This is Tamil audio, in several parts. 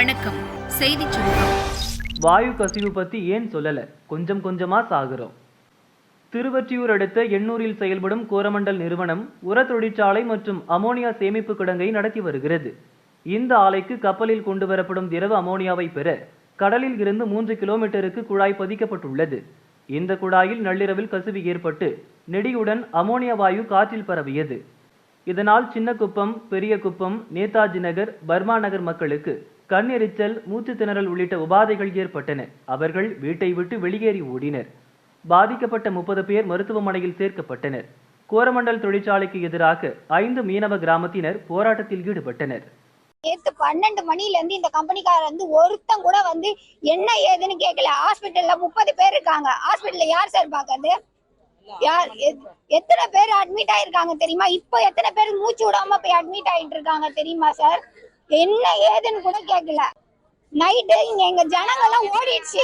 வணக்கம். செய்தி சுருக்கம். வாயு கசிவு பத்தி ஏன் சொல்லல? கொஞ்சம் கொஞ்சமா சாகுறோம். திருவற்றியூர் அடுத்த எண்ணூரில் செயல்படும் கோரமண்டல் நிறுவனம் உர தொழிற்சாலை மற்றும் அமோனியா சேமிப்பு கிடங்கை நடத்தி வருகிறது. இந்த ஆலைக்கு கப்பலில் கொண்டு வரப்படும் திரவ அமோனியாவை பெற கடலில் இருந்து மூன்று கிலோமீட்டருக்கு குழாய் பதிக்கப்பட்டுள்ளது. இந்த குழாயில் நள்ளிரவில் கசிவு ஏற்பட்டு நெடியுடன் அமோனியா வாயு காற்றில் பரவியது. இதனால் சின்னக்குப்பம் பெரிய குப்பம் நேதாஜி நகர் பர்மா நகர் மக்களுக்கு கண் எரிச்சல் மூச்சு திணறல் உள்ளிட்ட உபாதைகள் ஏற்பட்டன. அவர்கள் வீட்டை விட்டு வெளியேறி ஓடினர். பாதிக்கப்பட்ட முப்பது பேர் மருத்துவமனையில் சேர்க்கப்பட்டனர். கோரமண்டல் தொழிற்சாலைக்கு எதிராக ஐந்து மீனவ கிராமத்தினர் போராட்டத்தில் ஈடுபட்டனர். நேற்று பன்னெண்டு மணில இருந்து இந்த கம்பெனிக்காரர் வந்து ஒருத்தன் கூட வந்து என்ன ஏதுன்னு கேட்கல ஹாஸ்பிட்டல்ல முப்பது பேர் இருக்காங்க. ஹாஸ்பிட்டல்ல யார் சார் பாக்குறது? யார் எத்- எத்தனை பேர் அட்மிட் ஆயிருக்காங்க தெரியுமா? இப்போ எத்தனை பேர் மூச்சு விடாம போய் அட்மிட் ஆயிட்டு இருக்காங்க தெரியுமா சார்? என்ன ஏதுன்னு கூட கேட்கல நைட்டு இங்க எங்க ஜனங்கள்லாம் ஓடிடுச்சு.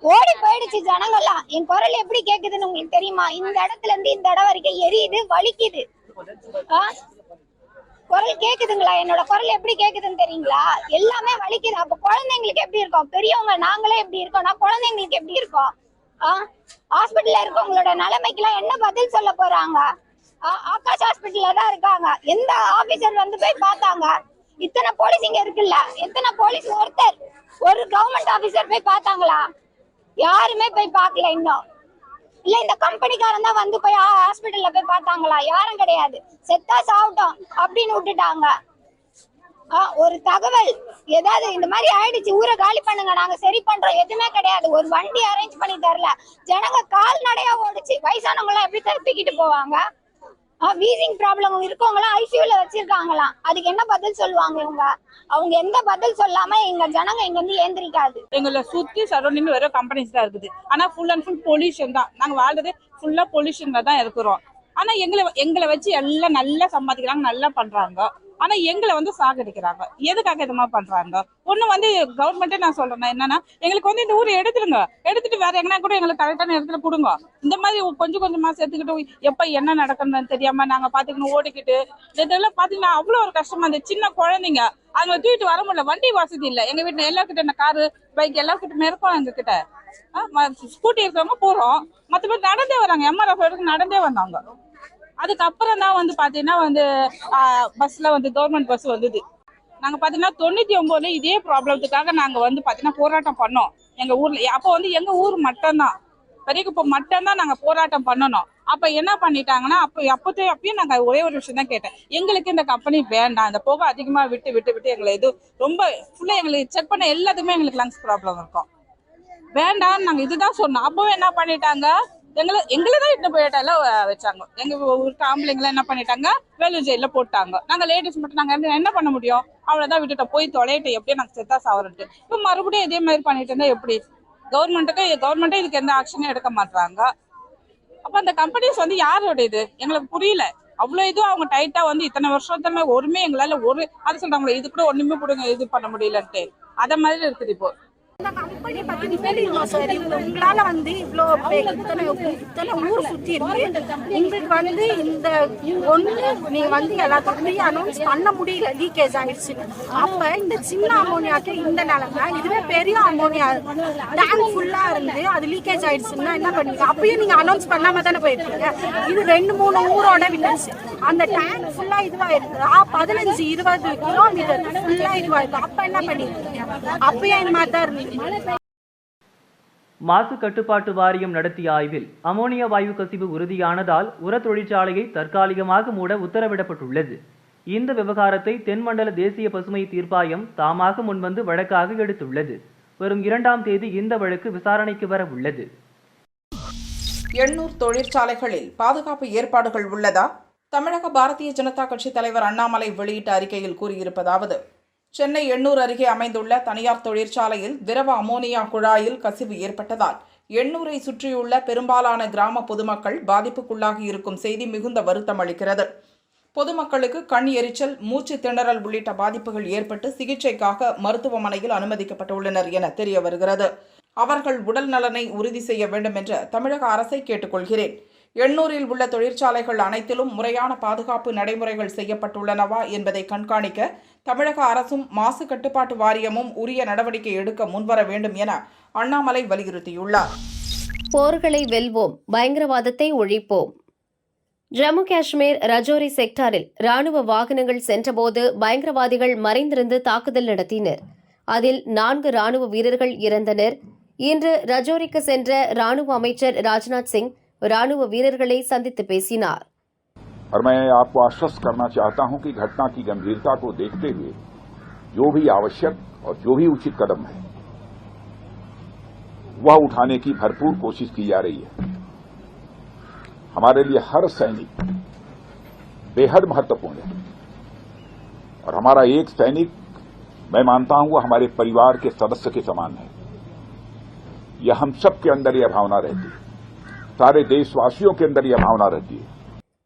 ஓடி போயிடுச்சு ஜனங்கள்லாம். என் குரல் எப்படி கேக்குதுன்னு உங்களுக்கு தெரியுமா? இந்த இடத்துல இருந்து இந்த இடம் வரைக்கும் எரியுது வலிக்குது. ஆ? குரல் கேக்குதுங்களா? என்னோட குரல் எப்படி கேக்குதுன்னு தெரியுங்களா? எல்லாமே வலிக்குது. அப்ப குழந்தைங்களுக்கு எப்படி இருக்கும்? பெரியவங்க நாங்களே எப்படி இருக்கோம்னா குழந்தைங்களுக்கு எப்படி இருக்கும்? ஹாஸ்பிட்டல்ல இருக்கவங்களோட நிலைமைக்கெல்லாம் என்ன பதில் சொல்ல போறாங்க? ஆ, ஆகாஷ் ஹாஸ்பிட்டல்ல தான் இருக்க எந்த ஆபீசர் வந்து போய் பார்த்தாங்க? இத்தனை போலீஸ் இங்க இருக்குல்ல? எத்தனை போலீஸ் ஒருத்தர்? ஒரு கவர்மெண்ட் ஆபீசர் போய் பார்த்தாங்களா? யாருமே போய் பார்க்கல இன்னும். இல்ல இந்த கம்பெனிக்காரன் தான் வந்து போய் ஹாஸ்பிட்டல்ல போய் பார்த்தாங்களா? யாரும் கிடையாது. செத்தா சாப்பிட்டோம் அப்படின்னு விட்டுட்டாங்க. ஆ, ஒரு தகவல் ஏதாவது இந்த மாதிரி ஆயிடுச்சு. ஊரை காலி பண்ணுங்க. நாங்க சரி பண்றோம். எதுவுமே கிடையாது. ஒரு வண்டி அரேஞ்ச் பண்ணி தரல. ஜனங்க கால்நடையா ஓடுச்சு. வயசானவங்க எல்லாம் எப்படி தப்பிக்கிட்டு போவாங்க? வீசிங் ப்ராப்ளம் இருக்கவங்களாம் ஐசியூல வச்சிருக்காங்களாம். அதுக்கு என்ன பதில் சொல்லுவாங்க இவங்க? அவங்க எந்த பதில் சொல்லாம எங்க ஜனங்க இங்க இருந்து ஏந்திரிக்காது. எங்களை சுத்தி சரௌண்டிங் வெறும் கம்பெனிஸ் தான் இருக்குது. ஆனா ஃபுல் அண்ட் ஃபுல் பொல்யூஷன் தான். நாங்க வாழ்றது ஃபுல்லா பொல்யூஷன்ல தான் இருக்கிறோம். ஆனா எங்களை எங்களை வச்சு எல்லாம் நல்லா சம்பாதிக்கிறாங்க நல்லா பண்றாங்க. ஆனா எங்களை வந்து சாகடிக்கிறாங்க. எதுக்காக இதுமா பண்றாங்க? ஒண்ணு வந்து கவர்மெண்ட்டே நான் சொல்றேன் என்னன்னா எங்களுக்கு வந்து இந்த ஊர் எடுத்துருங்க எடுத்துட்டு வேற எங்கன்னா கூட எங்களுக்கு கரெக்டான இடத்துல கொடுங்க. இந்த மாதிரி கொஞ்சம் கொஞ்சமா சேர்த்துக்கிட்டு எப்ப என்ன நடக்கணும்னு தெரியாம நாங்க பாத்துக்கணும் ஓடிக்கிட்டு இதெல்லாம் பாத்தீங்கன்னா அவ்வளவு ஒரு கஷ்டமா இந்த சின்ன குழந்தைங்க அவங்க தூக்கிட்டு வர முடியல. வண்டி வசதி இல்ல. எங்க வீட்டுல எல்லாருக்கிட்ட இந்த காரு பைக் எல்லாருக்கிட்ட இருக்கும் எங்க கிட்ட ஸ்கூட்டி இருக்கிறவங்க போறோம். மத்தபடி நடந்தே வராங்க. எம்ஆர்எஃப் நடந்தே வந்தாங்க அதுக்கப்புறம் தான் வந்து பாத்தீங்கன்னா வந்து பஸ்ல வந்து கவர்மெண்ட் பஸ் வந்தது. நாங்க பாத்தீங்கன்னா தொண்ணூத்தி ஒன்பதுல இதே ப்ராப்ளத்துக்காக நாங்க வந்து பாத்தீங்கன்னா போராட்டம் பண்ணோம். எங்க ஊர்ல அப்போ வந்து எங்க ஊர் மட்டும்தான். பெரியகுப்பம் மட்டும்தான் நாங்க போராட்டம் பண்ணணும். அப்ப என்ன பண்ணிட்டாங்கன்னா அப்ப அப்போதே அப்பயும் நாங்க ஒரே ஒரு விஷயம் தான் கேட்டேன். எங்களுக்கு இந்த கம்பெனி வேண்டாம். இந்த புகை அதிகமா விட்டு விட்டு விட்டு எங்களை இது ரொம்ப ஃபுல்லா எங்களுக்கு செக் பண்ண எல்லாத்துக்குமே எங்களுக்கு லங்ஸ் ப்ராப்ளம் இருக்கும். வேண்டாம் நாங்க இதுதான் சொன்னோம். அப்பவும் என்ன பண்ணிட்டாங்க? எங்களை எங்களை தான் இட்டு போயிட்டால வச்சாங்க. எங்க ஊருக்கு ஆம்பளைங்களை என்ன பண்ணிட்டாங்க? வேலூர் ஜெயில போட்டாங்க. நாங்க லேடிஸ் மட்டும் நாங்க என்ன- பண்ண முடியும்? அவ்வளவுதான் விட்டுட்டோம். போய் தொலையிட்டு எப்படியும் நாங்க செத்தா சாவரட்டு இப்ப மறுபடியும் இதே மாதிரி பண்ணிட்டு இருந்தா எப்படி? கவர்மெண்ட்டுக்கு கவர்மெண்ட்டே இதுக்கு எந்த ஆக்ஷனும் எடுக்க மாட்டாங்க அப்ப அந்த கம்பெனிஸ் வந்து யாரோட இது எங்களுக்கு புரியல. அவ்வளவு இதுவும் அவங்க டைட்டா வந்து இத்தனை வருஷத்துல ஒருமே எங்களால ஒரு அது சொல்றாங்களே இது கூட ஒண்ணுமே கொடுங்க இது பண்ண முடியலன்ட்டு. அத மாதிரி இருக்குது இப்போ. கம்பெனி பத்தி தெரியுமா சார் உங்களால வந்து இவ்வளோ இத்தனை இத்தனை ஊர் சுத்தி இருக்கு. உங்களுக்கு வந்து இந்த ஒண்ணு நீங்க வந்து எல்லாத்துக்குமே அனௌன்ஸ் பண்ண முடியல லீக்கேஜ் ஆயிடுச்சு. அப்ப இந்த சின்ன அமோனியாக்கு இந்த நிலைமை இதுவே பெரிய அமோனியா டேங்க் ஃபுல்லா இருந்து அது லீக்கேஜ் ஆயிடுச்சுன்னா என்ன பண்ணுங்க அப்பயும் நீங்க அனௌன்ஸ் பண்ணாம தானே போயிருக்கீங்க இது ரெண்டு மூணு ஊரோட விட்டுருச்சு அந்த டேங்க் ஃபுல்லா இதுவாயிருக்கு. பதினஞ்சு இருபது கிலோமீட்டர் ஃபுல்லா இதுவாயிருக்கு. அப்ப என்ன பண்ணிருக்கீங்க அப்பயும் இந்த மாதிரி தான் இருந்தீங்க மாசு கட்டுப்பாட்டு வாரியம் நடத்திய ஆய்வில் அமோனியா வாயு கசிவு உறுதியானதால் உர தொழிற்சாலையை தற்காலிகமாக மூட உத்தரவிடப்பட்டுள்ளது. இந்த விவகாரத்தை தென்மண்டல தேசிய பசுமை தீர்ப்பாயம் தாமாக முன்வந்து வழக்காக எடுத்துள்ளது. வரும் இரண்டாம் தேதி இந்த வழக்கு விசாரணைக்கு வர உள்ளது. எண்ணூர் தொழிற்சாலைகளில் பாதுகாப்பு ஏற்பாடுகள் உள்ளதா? தமிழக பாரதிய ஜனதா கட்சி தலைவர் அண்ணாமலை வெளியிட்ட அறிக்கையில் கூறியிருப்பதாவது சென்னை எண்ணூர் அருகே அமைந்துள்ள தனியார் தொழிற்சாலையில் திரவ அமோனியா குழாயில் கசிவு ஏற்பட்டதால் எண்ணூரை சுற்றியுள்ள பெரும்பாலான கிராம பொதுமக்கள் பாதிப்புக்குள்ளாகி இருக்கும் செய்தி மிகுந்த வருத்தம் அளிக்கிறது. பொதுமக்களுக்கு கண் எரிச்சல் மூச்சு திணறல் உள்ளிட்ட பாதிப்புகள் ஏற்பட்டு சிகிச்சைக்காக மருத்துவமனையில் அனுமதிக்கப்பட்டுள்ளனர் என தெரிய வருகிறது. அவர்கள் உடல் நலனை உறுதி செய்ய வேண்டும் என்று தமிழக அரசை கேட்டுக்கொள்கிறேன். எண்ணூரில் உள்ள தொழிற்சாலைகள் அனைத்திலும் முறையான பாதுகாப்பு நடைமுறைகள் செய்யப்பட்டுள்ளனவா என்பதை கண்காணிக்க தமிழக அரசும் மாசு கட்டுப்பாட்டு வாரியமும் உரிய நடவடிக்கை எடுக்க முன்வர வேண்டும் என அண்ணாமலை வலியுறுத்தியுள்ளார். போர்களை வெல்வோம் பயங்கரவாதத்தை ஒழிப்போம். ஜம்மு காஷ்மீர் ரஜோரி செக்டாரில் ராணுவ வாகனங்கள் சென்றபோது பயங்கரவாதிகள் மறைந்திருந்து தாக்குதல் நடத்தினர். அதில் நான்கு ராணுவ வீரர்கள் இறந்தனர். இன்று ரஜோரிக்கு சென்ற ராணுவ அமைச்சர் ராஜ்நாத் சிங் ராணுவ வீரர்களை சந்தித்து பேசினார் और मैं आपको आश्वस्त करना चाहता हूं कि घटना की गंभीरता को देखते हुए जो भी आवश्यक और जो भी उचित कदम है वह उठाने की भरपूर कोशिश की जा रही है हमारे लिए हर सैनिक बेहद महत्वपूर्ण है और हमारा एक सैनिक मैं मानता हूं वो हमारे परिवार के सदस्य के समान है यह हम सबके अंदर यह भावना रहती है सारे देशवासियों के अंदर यह भावना रहती है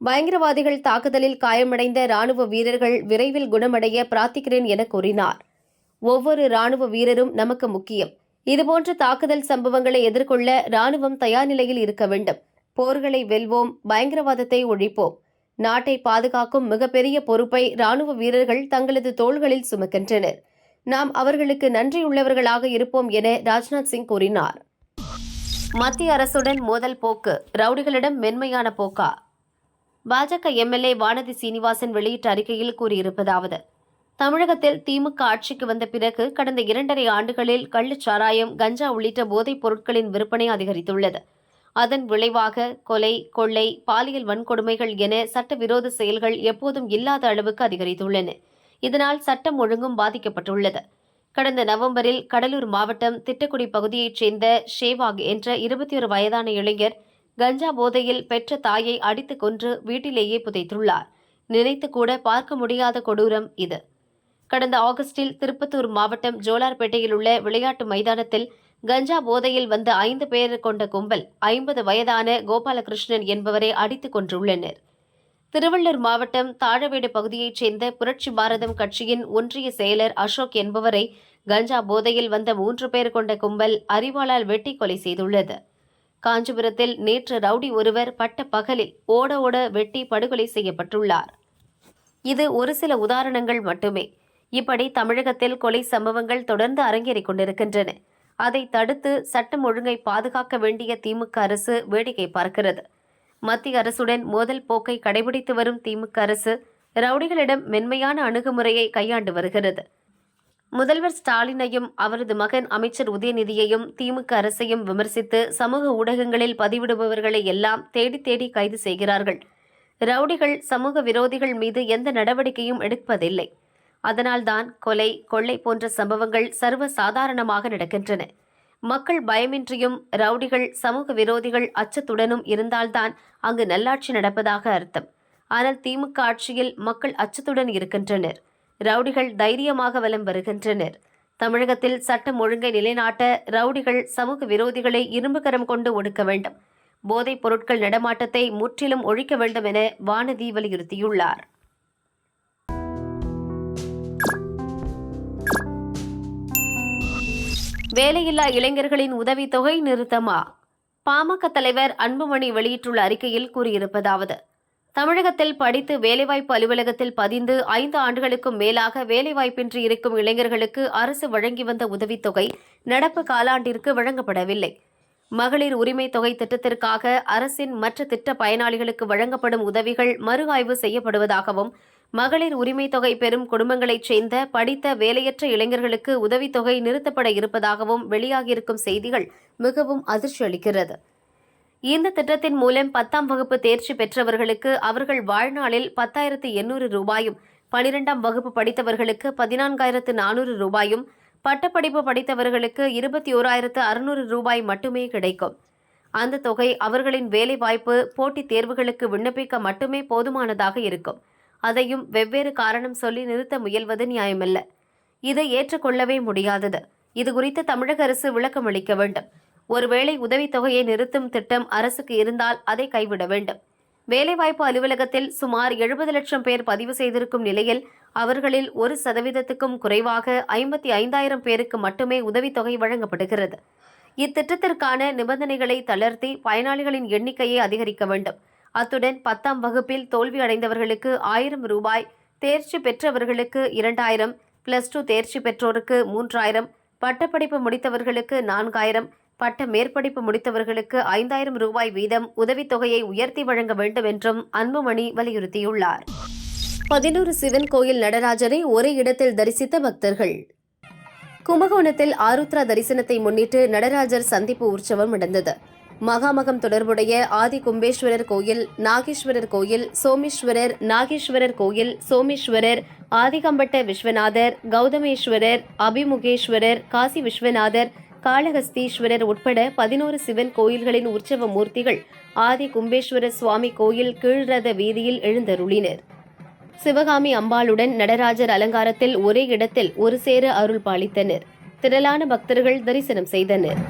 பயங்கரவாதிகள் தாக்குதலில் காயமடைந்த ராணுவ வீரர்கள் விரைவில் குணமடைய பிரார்த்திக்கிறேன் என கூறினார் ஒவ்வொரு ராணுவ வீரரும் நமக்கு முக்கியம் இதுபோன்ற தாக்குதல் சம்பவங்களை எதிர்கொள்ள ராணுவம் தயார் நிலையில் இருக்க வேண்டும் போர்களை வெல்வோம் பயங்கரவாதத்தை ஒழிப்போம் நாட்டை பாதுகாக்கும் மிகப்பெரிய பொறுப்பை ராணுவ வீரர்கள் தங்களது தோள்களில் சுமக்கின்றனர் நாம் அவர்களுக்கு நன்றியுள்ளவர்களாக இருப்போம் என ராஜ்நாத் சிங் கூறினார் மத்திய அரசுடன் மோதல் போக்கு ரவுடிகளிடம் மென்மையான போக்கா? பாஜக எம்எல்ஏ வானதி சீனிவாசன் வெளியிட்ட அறிக்கையில் கூறியிருப்பதாவது தமிழகத்தில் திமுக ஆட்சிக்கு வந்த பிறகு கடந்த இரண்டரை ஆண்டுகளில் கள்ளுச்சாராயம் கஞ்சா உள்ளிட்ட போதைப் பொருட்களின் விற்பனை அதிகரித்துள்ளது. அதன் விளைவாக கொலை கொள்ளை பாலியல் வன்கொடுமைகள் என சட்டவிரோத செயல்கள் எப்போதும் இல்லாத அளவுக்கு அதிகரித்துள்ளன. இதனால் சட்டம் ஒழுங்கும் பாதிக்கப்பட்டுள்ளது. கடந்த நவம்பரில் கடலூர் மாவட்டம் திட்டக்குடி பகுதியைச் சேர்ந்த ஷேவாக் என்ற இருபத்தி ஒரு வயதான இளைஞர் கஞ்சா போதையில் பெற்ற தாயை அடித்துக் கொன்று வீட்டிலேயே புதைத்துள்ளார். நினைத்து கூட பார்க்க முடியாத கொடூரம் இது. கடந்த ஆகஸ்டில் திருப்பத்தூர் மாவட்டம் ஜோலார்பேட்டையில் உள்ள விளையாட்டு மைதானத்தில் கஞ்சா போதையில் வந்த ஐந்து பேர் கொண்ட கும்பல் ஐம்பது வயதான கோபாலகிருஷ்ணன் என்பவரை அடித்துக் கொன்றுள்ளனர். திருவள்ளூர் மாவட்டம் தாழவேடு பகுதியைச் சேர்ந்த புரட்சி பாரதம் கட்சியின் ஒன்றிய செயலர் அசோக் என்பவரை கஞ்சா போதையில் வந்த மூன்று பேர் கொண்ட கும்பல் அரிவாளால் வெட்டி கொலை செய்துள்ளது. காஞ்சிபுரத்தில் நேற்று ரவுடி ஒருவர் பட்ட பகலில் ஓட ஓட வெட்டி படுகொலை செய்யப்பட்டுள்ளார். இது ஒரு சில உதாரணங்கள் மட்டுமே. இப்படி தமிழகத்தில் கொலை சம்பவங்கள் தொடர்ந்து அரங்கேறிக் கொண்டிருக்கின்றன. அதை தடுத்து சட்டம் ஒழுங்கை பாதுகாக்க வேண்டிய திமுக அரசு வேடிக்கை பார்க்கிறது. மத்திய அரசுடன் மோதல் போக்கை கடைபிடித்து வரும் திமுக அரசு ரவுடிகளிடம் மென்மையான அணுகுமுறையை கையாண்டு வருகிறது. முதல்வர் ஸ்டாலினையும் அவரது மகன் அமைச்சர் உதயநிதியையும் திமுக அரசையும் விமர்சித்து சமூக ஊடகங்களில் பதிவிடுபவர்களை எல்லாம் தேடி தேடி கைது செய்கிறார்கள். ரவுடிகள் சமூக விரோதிகள் மீது எந்த நடவடிக்கையும் எடுப்பதில்லை. அதனால்தான் கொலை கொள்ளை போன்ற சம்பவங்கள் சர்வ சாதாரணமாக நடக்கின்றன. மக்கள் பயமின்றியும் ரவுடிகள் சமூக விரோதிகள் அச்சத்துடனும் இருந்தால்தான் அங்கு நல்லாட்சி நடப்பதாக அர்த்தம். ஆனால் திமுக ஆட்சியில் மக்கள் அச்சத்துடன் இருக்கின்றனர். ரவுடிகள் தைரியமாக வலம் வருகின்றனர். தமிழகத்தில் சட்டம் ஒழுங்கை நிலைநாட்ட ரவுடிகள் சமூக விரோதிகளை இரும்புகரம் கொண்டு ஒடுக்க வேண்டும். போதைப் பொருட்கள் நடமாட்டத்தை முற்றிலும் ஒழிக்க வேண்டும் என வானதி வலியுறுத்தியுள்ளார். வேலையில்லா இளைஞர்களின் உதவித்தொகை நிறுத்தமா? பாமக தலைவர் அன்புமணி வெளியிட்டுள்ள அறிக்கையில் கூறியிருப்பதாவது தமிழகத்தில் படித்து வேலைவாய்ப்பு அலுவலகத்தில் பதிந்து ஐந்து ஆண்டுகளுக்கும் மேலாக வேலைவாய்ப்பின்றி இருக்கும் இளைஞர்களுக்கு அரசு வழங்கி வந்த உதவித்தொகை நடப்பு காலாண்டிற்கு வழங்கப்படவில்லை. மகளிர் உரிமை தொகை திட்டத்திற்காக அரசின் மற்ற திட்ட பயனாளிகளுக்கு வழங்கப்படும் உதவிகள் மறு ஆய்வு செய்யப்படுவதாகவும் மகளிர் உரிமை தொகை பெறும் குடும்பங்களைச் சேர்ந்த படித்த வேலையற்ற இளைஞர்களுக்கு உதவித்தொகை நிறுத்தப்பட இருப்பதாகவும் வெளியாகியிருக்கும் செய்திகள் மிகவும் அதிர்ச்சி அளிக்கிறது. இந்த திட்டத்தின் மூலம் பத்தாம் வகுப்பு தேர்ச்சி பெற்றவர்களுக்கு அவர்கள் வாழ்நாளில் பத்தாயிரத்து எண்ணூறு ரூபாயும் பனிரெண்டாம் வகுப்பு படித்தவர்களுக்கு பதினான்காயிரத்து நானூறு ரூபாயும் பட்டப்படிப்பு படித்தவர்களுக்கு இருபத்தி ஓராயிரத்து அறுநூறு ரூபாய் மட்டுமே கிடைக்கும். அந்த தொகை அவர்களின் வேலைவாய்ப்பு போட்டித் தேர்வுகளுக்கு விண்ணப்பிக்க மட்டுமே போதுமானதாக இருக்கும். அதையும் வெவ்வேறு காரணம் சொல்லி நிறுத்த முயல்வது நியாயமல்ல. இதை ஏற்றுக்கொள்ளவே முடியாதது. இது குறித்து தமிழக அரசு விளக்கம் அளிக்க வேண்டும். ஒருவேளை உதவித்தொகையை நிறுத்தும் திட்டம் அரசுக்கு இருந்தால் அதை கைவிட வேண்டும். வேலைவாய்ப்பு அலுவலகத்தில் சுமார் எழுபது லட்சம் பேர் பதிவு செய்திருக்கும் நிலையில் அவர்களில் ஒரு சதவீதத்துக்கும் குறைவாக ஐம்பத்தி ஐந்தாயிரம் பேருக்கு மட்டுமே உதவித்தொகை வழங்கப்படுகிறது. இத்திட்டத்திற்கான நிபந்தனைகளை தளர்த்தி பயனாளிகளின் எண்ணிக்கையை அதிகரிக்க வேண்டும். அத்துடன் பத்தாம் வகுப்பில் தோல்வி அடைந்தவர்களுக்கு ஆயிரம் ரூபாய் தேர்ச்சி பெற்றவர்களுக்கு இரண்டாயிரம் பிளஸ் டூ தேர்ச்சி பெற்றோருக்கு மூன்றாயிரம் பட்டப்படிப்பு முடித்தவர்களுக்கு நான்காயிரம் பட்ட மேற்படிப்பு முடித்தவர்களுக்கு ஐந்தாயிரம் ரூபாய் வீதம் உதவித்தொகையை உயர்த்தி வழங்க வேண்டும் என்றும் அன்புமணி வலியுறுத்தியுள்ளார். பதினோரு சிவன் கோயில் நடராஜரை ஒரே இடத்தில் தரிசித்த பக்தர்கள். கும்பகோணத்தில் ஆருத்ரா தரிசனத்தை முன்னிட்டு நடராஜர் சந்திப்பு உற்சவம் நடந்தது. மகாமகம் தொடர்புடைய ஆதி கும்பேஸ்வரர் கோயில் நாகேஸ்வரர் கோயில் சோமேஸ்வரர் நாகேஸ்வரர் கோயில் சோமேஸ்வரர் ஆதிகம்பட்ட விஸ்வநாதர் கௌதமேஸ்வரர் அபிமுகேஸ்வரர் காசி விஸ்வநாதர் காளஹஸ்தீஸ்வரர் உட்பட பதினோரு சிவன் கோயில்களின் உற்சவ மூர்த்திகள் ஆதி கும்பேஸ்வரர் சுவாமி கோயில் கீழ்ரத வீதியில் எழுந்தருளினர். சிவகாமி அம்பாளுடன் நடராஜர் அலங்காரத்தில் ஒரே இடத்தில் ஒரு சேர அருள் பாலித்தனர். திரளான பக்தர்கள் தரிசனம் செய்தனர்.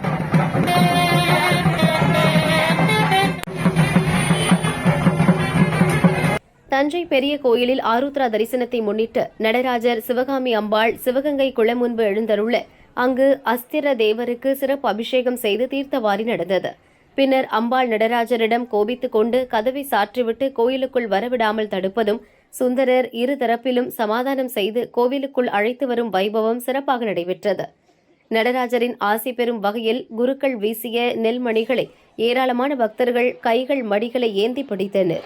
தஞ்சை பெரிய கோயிலில் ஆருத்ரா தரிசனத்தை முன்னிட்டு நடராஜர் சிவகாமி அம்பாள் சிவகங்கை குளம் முன்பு எழுந்தருள அங்கு அஸ்திர தேவருக்கு சிறப்பு அபிஷேகம் செய்து தீர்த்தவாரி நடந்தது. பின்னர் அம்பாள் நடராஜரிடம் கோபித்துக் கொண்டு கதவை சாற்றிவிட்டு கோயிலுக்குள் வரவிடாமல் தடுப்பதும் சுந்தரர் இரு தரப்பிலும் சமாதானம் செய்து கோவிலுக்குள் அழைத்து வரும் வைபவம் சிறப்பாக நடைபெற்றது. நடராஜரின் ஆசி பெறும் வகையில் குருக்கள் வீசிய நெல்மணிகளை ஏராளமான பக்தர்கள் கைகள் மடிகளை ஏந்தி பிடித்தனர்.